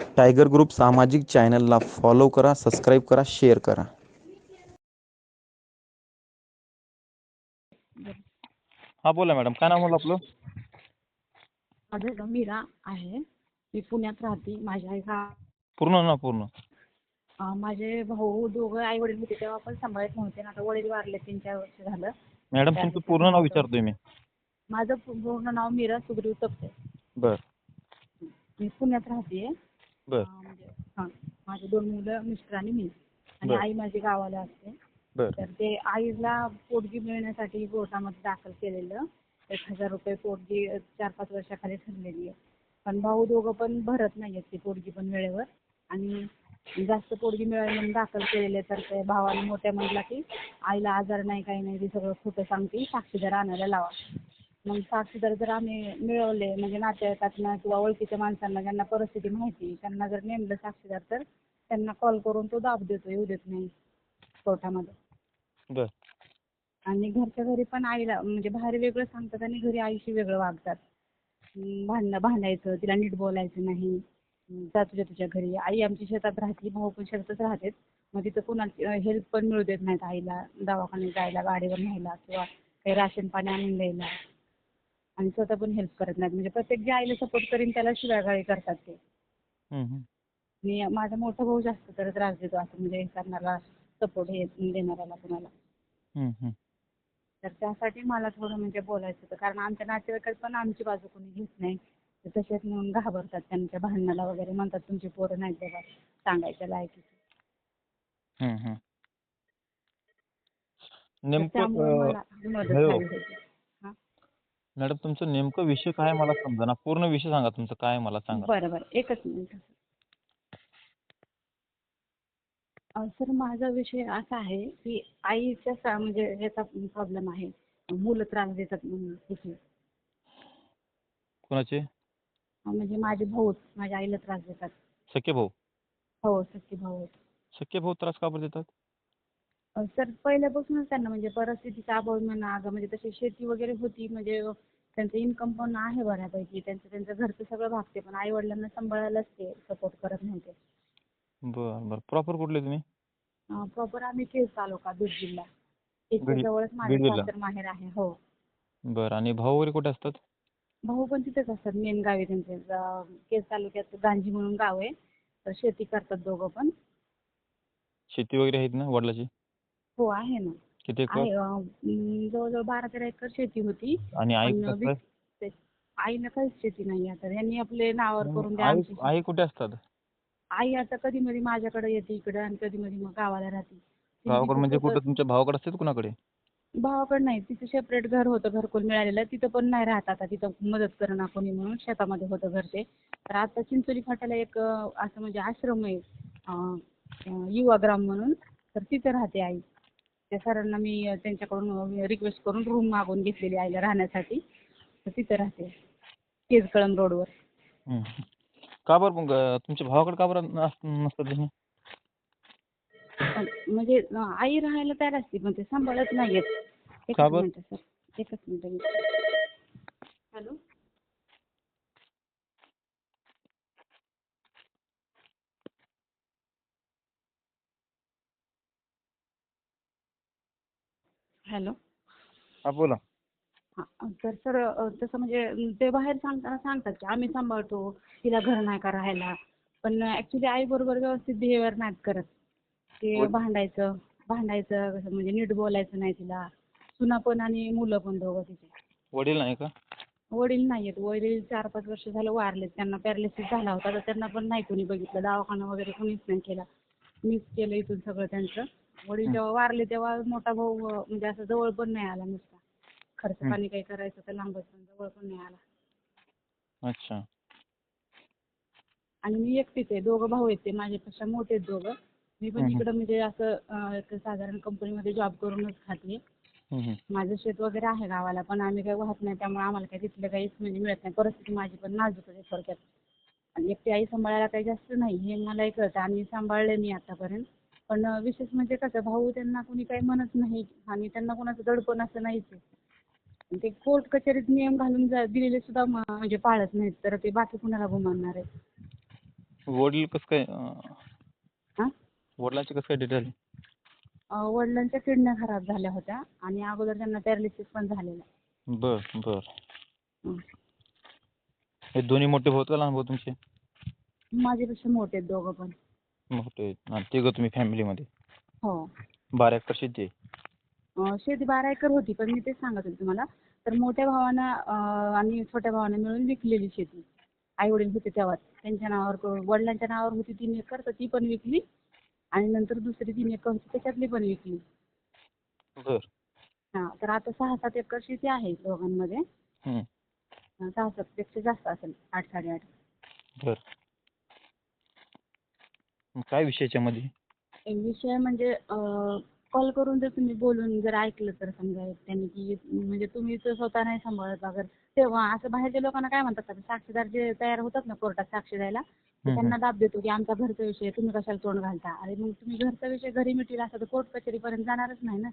Tiger group सामाजिक चॅनलला follow करा सबस्क्राईब करा शेअर करा. हा बोला मॅडम काय नाव म्हणलं आपलं? माझं नाव मीरा आहे. मी पुण्यात राहते. माझ्या आई पूर्ण ना पूर्ण? अं, माझे भाऊ दोघं आई वडील होते तेव्हा पण सांभाळत नव्हते. आणि आता वडील वारले तीन चार वर्ष झालं. मॅडम तुमचं पूर्ण नाव विचारतोय मी. माझं पू- पूर्ण नाव मीरा सुग्रीव तपते. बर. मी पुण्यात राहते बर. म्हणजे हां माझे दोन मुलं मिस्टर आणि मी. आणि बरं. आई माझी गावाला असते. बर. तर ते आईला पोटगी मिळण्यासाठी कोर्टामध्ये दाखल केलेलं. एक हजार रुपये पोटगी चार पाच वर्षाखाली ठरलेली आहे. पण भाऊ दोघं पण भरत नाही आहेत ती पोटगी पण वेळेवर. आणि जास्त पोटगी मिळाली म्हणून दाखल केलेले तर ते भावाने मोठ्या म्हटला की आईला आजार नाही काही नाही ते सगळं खोटं सांगते साक्षीदार आणायला लावा. मग साक्षीदार जर आम्ही मिळवले म्हणजे नातेवाईकांना किंवा ओळखीच्या माणसांना ज्यांना परिस्थिती माहिती त्यांना जर नेमलं साक्षीदार तर त्यांना कॉल करून तो दाब देतो येऊ देत नाही कोर्टामध्ये. बर. आणि घरच्या घरी पण आईला म्हणजे बाहेर वेगळं सांगतात आणि घरी आईशी वेगळं वागतात. भांडणं भांडायचं तिला नीट बोलायचं नाही. हम्म, जा तुझ्या तुझ्या घरी. आई आमची शेतात राहते भाऊ पण शेतातच राहतात. मग तिथं कोणाची हेल्प पण मिळू देत नाहीत आईला दवाखान्यात जायला गाडीवर न्यायला किंवा काही राशन पाणी आणून द्यायला. आणि स्वतः पण हेल्प करत नाहीत. म्हणजे प्रत्येक जे आईला सपोर्ट करीन त्याला शिव्यागाळी करतात ते. आणि माझा मोठा भाऊ जास्त तर त्रास देतो असं म्हणजे करणारा सपोर्ट हे देणाऱ्याला कोणाला. तर त्यासाठी मला थोडं म्हणजे बोलायचं होतं. कारण आमच्या नातेवाईकात पण आमची बाजू कोणी घेत नाही. तसेच म्हणून घाबरतात त्यांच्या भांडणाला वगैरे. म्हणतात तुमची पोरं नाहीत बाबा. सांगायच्या नेमकं त्यामुळे मला मदत हो. हां मॅडम तुमचं नेमकं विषय काय आहे मला समजा पूर्ण विषय सांगा तुमचं. काय आहे मला सांगा. बरं बरं. एकच मिनिट. सर माझा विषय असा आहे की आईच्या सा- म्हणजे ह्याचा प्रॉब्लेम आहे. मुलं त्रास देतात म्हणून. तिथे कोणाचे? म्हणजे माझे भाऊ माझ्या आईला त्रास देतात. सख्खे भाऊ? हो सख्खे भाऊ आहेत. सख्खे भाऊ त्रास का बरं देतात? सर पहिल्यापासूनच त्यांना म्हणजे परिस्थितीचा अभाव म्हणा अगं म्हणजे तशी शेती वगैरे होती म्हणजे त्यांचं इन्कम पण आहे बऱ्यापैकी त्यांचं त्यांचं घरचं सगळं भागते पण आई वडिलांना सांभाळायलाच ते सपोर्ट करत नव्हते बरं बरं. प्रॉपर कुठले तुम्ही? प्रॉपर आम्ही केस तालुका बीड जिल्हा. जवळच माझं बीड जिल्हा. सासर माहेर आहे हो. बरं आणि भाऊ वगैरे कुठे असतात? भाऊ पण तिथेच असतात मेन गावी त्यांचे. केस तालुक्यात गांजी म्हणून गाव आहे तर शेती करतात दोघं पण. शेती वगैरे आहेत ना वडिलाची? हो आहे ना. किती आहे एकर अ, म, जवळजवळ बारा तेरा एकर शेती होती. आणि आई आणि कसं आहे? वीस- ते- आईला काहीच शेती नाही आता. यांनी आपले नावावर करून द्या आई आमची आई कुठे असतात? आई आता कधी मध्ये माझ्याकडे येते इकडे आणि कधी मध्ये मग गावाला राहते. गावाकडे तिथं म्हणजे स्वतः- कुठं तुमच्या भावाकडे असतात कुणाकडे? भावाकडे नाही. तिचं सेपरेट घर होतं घरकुल मिळालेलं. तिथं पण नाही राहत आता. तिथं मदत करणं कोणी म्हणून शेतामध्ये होतं घर ते तर आता चिंचोली फाट्याला एक अं, असं म्हणजे आश्रम आहे. अं, अं, युवाग्राम म्हणून. तर तिथं राहते आई. त्या सरांना मी त्यांच्याकडून रिक्वेस्ट करून रूम मागून घेतलेली आईला राहण्यासाठी. तर तिथं राहते. केजकळम रोडवर. का बरं मग तुमच्या भावाकडे का बरं नस- नसतात तुम्ही पण म्हणजे आई राहायला तयार असते पण ते सांभाळत नाही येत एकच? Minute sir. एकच मिनिट. हॅलो. हॅलो. हा बोला. तर सर तसं म्हणजे ते बाहेर सांगताना सांगतात की आम्ही सांभाळतो तिला घर नाही का राहायला. पण ॲक्च्युली आईबरोबर व्यवस्थित बिहेवियर नाहीत करत. ते. भांडायचं भांडायचं कसं म्हणजे नीट बोलायचं नाही तिला. सुना पण आणि मुलं पण दोघं तिचे वडील नाही का? वडील नाही आहेत वडील चार पाच वर्ष झालं वारलेत. त्यांना पॅरालिसिस झाला होता तर त्यांना पण नाही कोणी बघितलं. दवाखाना वगैरे कोणीच नाही केला. मीच केलं इथून सगळं त्यांचं. वडील जेव्हा वारले तेव्हा मोठा भाऊ म्हणजे असं जवळ पण नाही आला नुसता. खर्च. पाणी काही करायचं तर लांबच पण जवळ पण नाही आला. अच्छा. आणि मी एकटीच आहे दोघं भाऊ आहेत ते माझ्यापेक्षा मोठे आहेत दोघं. मी पण. इकडं म्हणजे असं अं, एक साधारण कंपनीमध्ये जॉब करूनच खाते. हम्म, हम्म. माझं शेत वगैरे आहे गावाला पण आम्ही काही वाहत नाही त्यामुळे आम्हाला काही तिथलं काहीच म्हणजे मिळत नाही. परिस्थिती माझी पण नाजूक आहे थोडक्यात. आणि एकटी आई सांभाळायला काही जास्त नाही हे मलाही कळतं. आणि सांभाळले मी आतापर्यंत. पण विशेष म्हणजे कसं भाऊ त्यांना कोणी काही म्हणत नाही आणि त्यांना कोणाचं दडपण असं नाहीच आहे. ते कोर्ट कचेरीत नियम घालून जा दिलेले सुद्धा म- म्हणजे पाळत नाहीत तर ते बाकी कुणाला गुमानणार आहे? वडील कसं काय अं, हां वडिलांचे कसं काय डिटेल वडिलांच्या किडन्या खराब झाल्या होत्या आणि अगोदर त्यांना पॅरालिसिस पण झालेला बर बर. हं. हे दोन्ही मोठे भाऊ आहेत का लहान भाऊ तुमचे? माझ्यापेक्षा मोठे आहेत दोघं पण. मोठे तिघं तुम्ही फॅमिलीमध्ये हो. बारा एकर शेती आहे. अं, शेती बारा एकर होती पण मी तेच सांगत होते तुम्हाला. तर मोठ्या भावानं अं, आणि छोट्या भावानं मिळून विकलेली शेती. आई वडील होते तेव्हाच. त्यांच्या नावावर करून वडिलांच्या नावावर होती तीन एकर तर ती पण विकली. आणि नंतर दुसरी तीन एकर होती त्याच्यातली पण विकली. बर. हां तर आता सहा सात एकर शेती आहे दोघांमध्ये. हं. अं, सहा सात पेक्षा जास्त असेल आठ साडेआठ. बर. काय विषय याच्यामध्ये? विषय म्हणजे कॉल करून जर तुम्ही बोलून जर ऐकलं तर समजा त्यांनी की म्हणजे तुम्ही तर स्वतः नाही सांभाळत अगर तेव्हा असं बाहेरच्या लोकांना काय म्हणतात आता साक्षीदार जे तयार होतात ना कोर्टात साक्षी द्यायला त्यांना दाब देतो की आमचा घरचा विषय तुम्ही कशाला तोंड घालता? अरे मग तुम्ही घरचा विषय घरी मिटला असता तर कोर्ट कचेरीपर्यंत जाणारच नाही ना?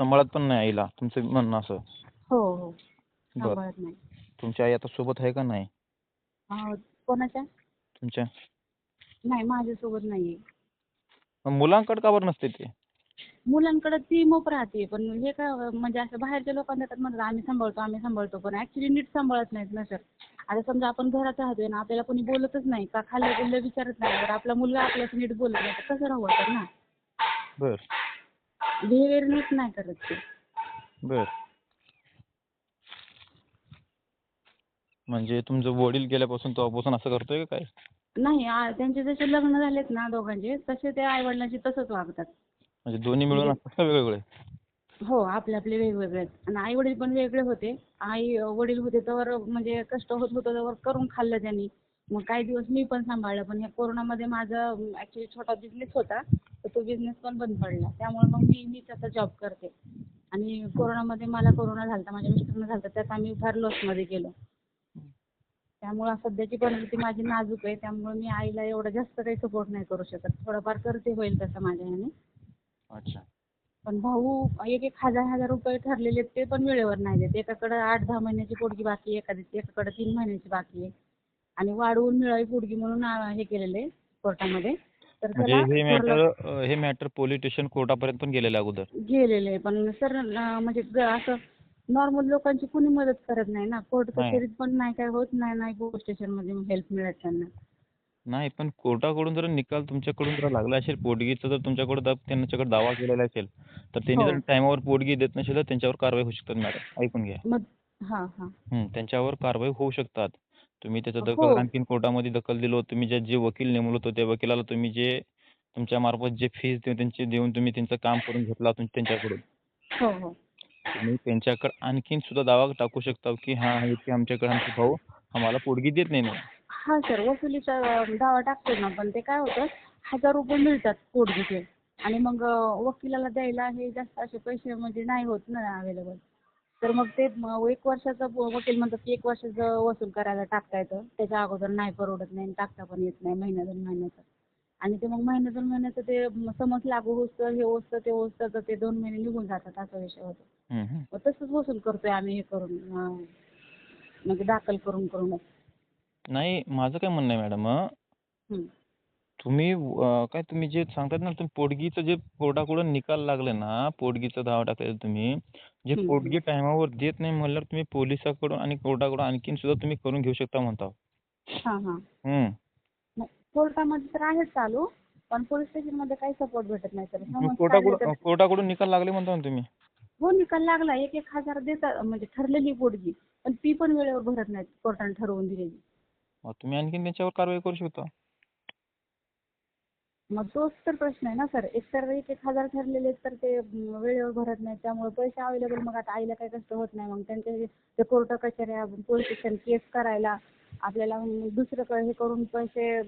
सांभाळत पण नाही आईला तुमचं म्हणणं असं. हो हो. सांभाळत नाही. तुमची आई आता सोबत आहे का नाही? कोणाच्या? तुमच्या? नाही माझ्यासोबत नाहीये. मग मुलांकडे का बरं नसते ते? मुलांकडे ती मोप राहते पण हे का म्हणजे असं बाहेरच्या लोकांना तर म्हणतात आम्ही सांभाळतो आम्ही सांभाळतो. पण ऍक्च्युली नीट सांभाळत नाहीत ना सर. आता समजा आपण घरात राहतोय ना आपल्याला कोणी बोलतच नाही का खाल्लं गेलं विचारत नाही तर आपला मुलगा आपल्याशी नीट बोलत नाही तर कसं राहू वाटत ना? बर. बिहेवियर नीट नाही करत ते. बर. म्हणजे तुमचं वडील गेल्यापासून तेव्हापासून असं करतोय का काय? नाही आ- त्यांचे जसे लग्न झालेत ना दोघांचे तसे ते आई वडिलांशी तसंच वागतात. म्हणजे दोन्ही मिळून म्हणजे- असतात का वेगवेगळे. हो आपले आपले वेगवेगळे आहेत. आणि आई वडील पण वेगळे होते. आई वडील होते तर म्हणजे कष्ट होत होतं तर करून खाल्लं त्यांनी. मग काही दिवस मी पण सांभाळलं. पण या कोरोनामध्ये माझा ऍक्च्युली छोटा बिझनेस होता. तर तो बिझनेस पण बंद पडला. त्यामुळे मग मी मीच आता जॉब करते. आणि कोरोनामध्ये मला कोरोना झाला माझ्या मिस्टरना झाला त्यात आम्ही फार लॉसमध्ये गेलो. त्यामुळं सध्याची परिस्थिती माझी नाजूक आहे. त्यामुळे मी आईला एवढं जास्त काही सपोर्ट नाही करू शकत. थोडंफार करते होईल तसं माझ्या ह्याने. अच्छा. पण भाऊ एक एक हजार हजार रुपये ठरलेले आहेत, ते पण वेळेवर नाही देत. एकाकडं आठ दहा महिन्याची पोटगी बाकी आहे एखाद्या एकाकडं तीन महिन्याची बाकी आहे. आणि वाढवून मिळावी पोटगी म्हणून आ, हे केलेलं आहे कोर्टामध्ये. तर म्हणजे हे मॅटर हे मॅटर पोलीस स्टेशन कोर्टापर्यंत पण गेलेलं अगोदर. गेलेलं पण सर म्हणजे ग- असं नॉर्मल लोकांची कुणी मदत करत नाही ना? कोर्ट. कचेरीत पण नाही काय होत नाही नाही पोलीस स्टेशनमध्ये हेल्प मिळत त्यांना. नाही पण कोर्टाकडून जर निकाल तुमच्याकडून जर लागला असेल पोटगीचा जर तुमच्याकडे त्यांच्याकडे दावा केलेला असेल तर त्यांनी हो. जर टायमावर पोटगी देत नसेल तर त्यांच्यावर कारवाई होऊ शकतात मॅडम. ऐकून घ्या. त्यांच्यावर कारवाई होऊ शकतात. तुम्ही त्याचं हो. दखल आणखीन कोर्टामध्ये दखल दिलं तुम्ही जे जे वकील नेमलं होतं त्या वकिलाला तुम्ही जे तुमच्या मार्फत जे फीस देऊन त्यांची देऊन तुम्ही त्यांचं काम करून घेतला त्यांच्याकडून. हो. तुम्ही त्यांच्याकडे आणखीन सुद्धा दावा टाकू शकता की हा आहे आमच्याकडे आमचे भाऊ आम्हाला पोटगी देत नाही म्हणून. हा सर वसुलीचा दावा टाकतो ना पण ते काय होतं हजार रुपये मिळतात पोटगीचे. आणि मग अं, वकिलाला द्यायला हे जास्त असे पैसे म्हणजे नाही होत ना अवेलेबल तर मग ते म- एक वर्षाचं व- वकील म्हणतात की एक वर्षाचं वसूल करायला टाकता येतं त्याच्या अगोदर नाही परवडत नाही आणि टाकता पण येत नाही महिना दोन महिन्याचं. आणि ते मग महिन्या दोन महिन्याचं ते समज लागू होतं हे होतं ते होतं तर ते दोन महिने निघून जातात असा विषय होतो. मग तसंच वसूल करतोय आम्ही हे करून म्हणजे दाखल करून करूनच नाही माझं काय म्हणणं आहे मॅडम. तुम्ही काय तुम्ही जे सांगतात ना तुम्ही पोटगीचं जे कोर्टाकडून निकाल लागले ना पोटगीचा दावा टाकलेला तुम्ही जे पोटगी. टायमावर देत नाही म्हणल्यावर तुम्ही पोलिसाकडून आणि कोर्टाकडून आणखीन सुद्धा तुम्ही करून घेऊ शकता म्हणता कोर्टामध्ये तर आहेच चालू पण पोलीस स्टेशनमध्ये काही सपोर्ट भेटत नाही सर. कोर्टाकडून कोर्टाकडून निकाल लागले म्हणता ना तुम्ही? हो निकाल लागला. एक एक हजार देतात म्हणजे ठरलेली पोटगी पण ती पण वेळेवर भरत नाहीत कोर्टाने ठरवून दिलेली. मग तुम्ही आणखीन त्यांच्यावर कारवाई करू शकता. मग तोच तर प्रश्न आहे ना सर. एक तर एक एक हजार ठरलेले आहेत तर ते वेळेवर भरत नाहीत. त्यामुळे पैसे अवेलेबल मग आता आईला काही कष्ट होत नाही. मग त्यांचे ते कोर्ट कचेऱ्या पोलीस स्टेशन केस करायला आपल्याला मग दुसरं हे करून पैसे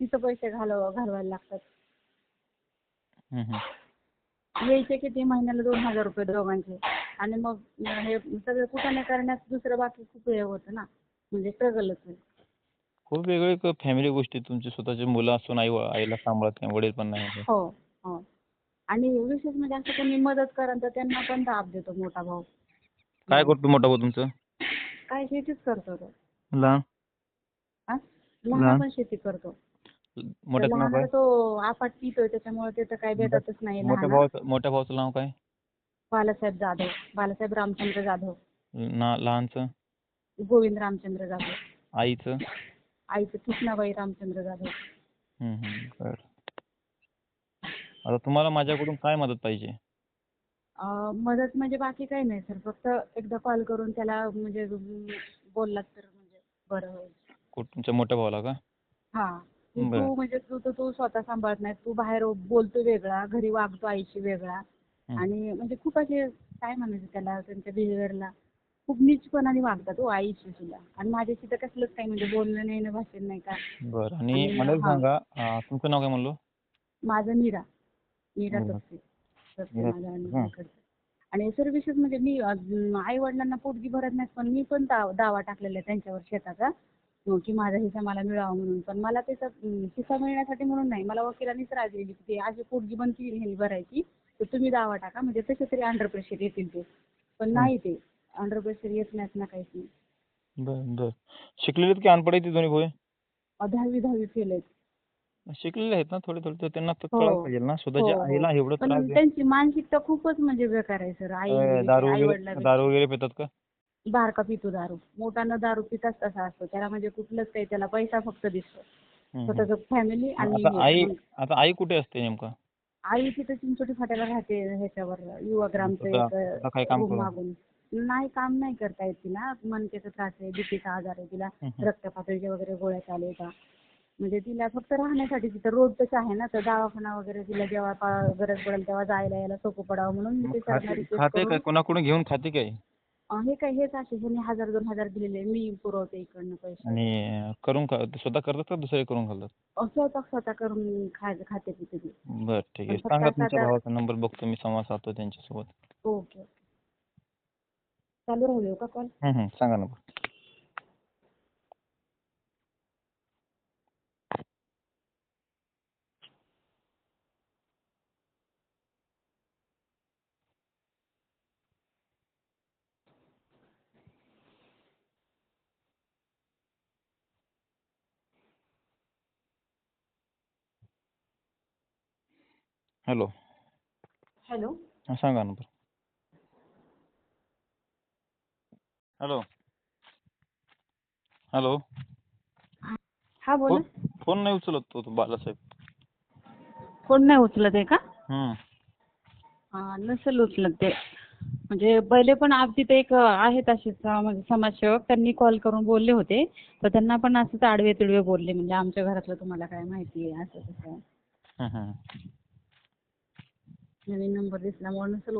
तिथं पैसे घालव घालवायला लागतात. यायचे किती? महिन्याला दोन हजार रुपये दोघांचे. आणि मग हे सगळं कुठाने करण्यात दुसरं बाकी खूप हे होतं ना. म्हणजे स्ट्रगलच आहे खूप वेगळे फॅमिली गोष्टी तुमचे. स्वतःचे मुलं असून आई आईला सांभाळत नाही वडील पण नाही. हो हो. आणि विशेष म्हणजे असं कोणी मदत करा तर त्यांना पण दाब देतो मोठा भाऊ. काय करतो मोठा भाऊ तुमचं? काय शेतीच करतो तो. लहान? लहान? पण शेती करतो. लहान तो आपाट पितोय त्याच्यामुळे ते तर काही भेटतच नाही मोठ्या भावाचं मोठ्या भावाचं नाव काय? बालासाहेब जाधव बालासाहेब रामचंद्र जाधव. लहानचं? गोविंद रामचंद्र जाधव. आईचं? आईचं कृष्णाबाई रामचंद्र जाधव. आता तुम्हाला माझ्याकडून काय मदत पाहिजे? मदत म्हणजे बाकी काही नाही सर. फक्त एकदा कॉल करून त्याला म्हणजे बोललात तर म्हणजे बरं होईल. कुठ तुमच्या मोठ्या भावाला का? हा. तू बरं. म्हणजे तू तर तू स्वतः सांभाळत नाही तू बाहेर बोलतो वेगळा घरी वागतो आईशी वेगळा. आणि म्हणजे खूप असे काय म्हणायचं त्याला त्यांच्या बिहेवियरला खूप नीचपणाने वागतात हो आईशी सुद्धा. आणि माझ्याशी तर कसलंच काही म्हणजे बोलणं नाही ना भाषण नाही का? बरं. आणि मला एक. सांगा अं, तुमचं नाव काय म्हणलो? माझं मीरा. मीरा मीरा, माझ्या हा. इकडचं. आणि सर्व्हिसेस म्हणजे मी आई वडिलांना पोटगी भरत नाहीत पण मी पण दाव- दावा टाकलेला आहे त्यांच्यावर शेताचा. की माझा हिस्सा मला मिळावा म्हणून. पण मला त्याचा हिस्सा मिळण्यासाठी म्हणून नाही. मला वकिलांनीच राज दिली की ते अशी पोटगी ह्यांनी भरायची तर तुम्ही दावा टाका. म्हणजे तसे तरी अंडर प्रेशर येतील ते. पण नाही ते. अंडर प्रेशर येत नाहीत ना काहीच नाही. बरं बरं. शिकलेले की अनपढ आहेत दोन्ही भाऊ दहावी दहावी फेल आहेत. शिकलेले आहेत ना थोडे थोडे तर त्यांना तर हो. कळायला पाहिजे ना. स्वतःच्या हो, हो. आईला एवढं त्रास त्यांची मानसिकता खूपच म्हणजे बेकार आहे सर. आई दारू वगैरे. दारू वगैरे पितात का? बारका पितो दारू. मोठानं दारू पिताच तसा असतो. त्याला म्हणजे कुठलंच काही त्याला पैसा फक्त दिसतो. स्वतःच फॅमिली आणि आता आई मग आता आई कुठे असते नेमकं? आई तिथं चिंचोटी फाट्याला राहते ह्याच्यावर रूम करू? मागून. नाही काम नाही करता येत तिला. मनकेचा त्रास आहे बीपीचा आजार आहे. तिला. रक्त पातळीच्या वगैरे गोळ्या चालू आहेत. म्हणजे तिला फक्त राहण्यासाठी तिथं रोडच आहे ना तर दवाखाना वगैरे तिला जेव्हा गरज पडेल तेव्हा जायला यायला सोपं पडावं म्हणून कोणाकडून घेऊन खाते काय हे काय हेच असे ह्यांनी हजार दोन हजार दिलेले मी पुरवते इकडनं पैसे. आणि करून खा स्वतः करतात का दुसरे करून अं, स्वतः स्वतः करून खाते पिते ती बरं ठीक आहे. पण सांगा तुमच्या भावाचा नंबर बघतो मी संवाद साधतो त्यांच्यासोबत. Okay okay. चालू राहू देऊ का कॉल? हम्म, हम्म. सांगा नंबर हॅलो. हॅलो. हा सांगा नंबर हॅलो. हॅलो. हा बोला. फोन फोन नाही उचलत तो तो बालासाहेब. कोण नाही उचलत आहे का? हम्म. हा, नसेल उचलत ते. म्हणजे पहिले पण आप तिथे एक आहेत असे सम- समाजसेवक. त्यांनी कॉल करून बोलले होते. तर त्यांना पण असंच आडवे तिडवे बोलले. म्हणजे आमच्या घरातलं तुम्हाला काय माहिती आहे? असं तसं हम्म, हम्म. नवीन नंबर दिसल्यामुळे नसेल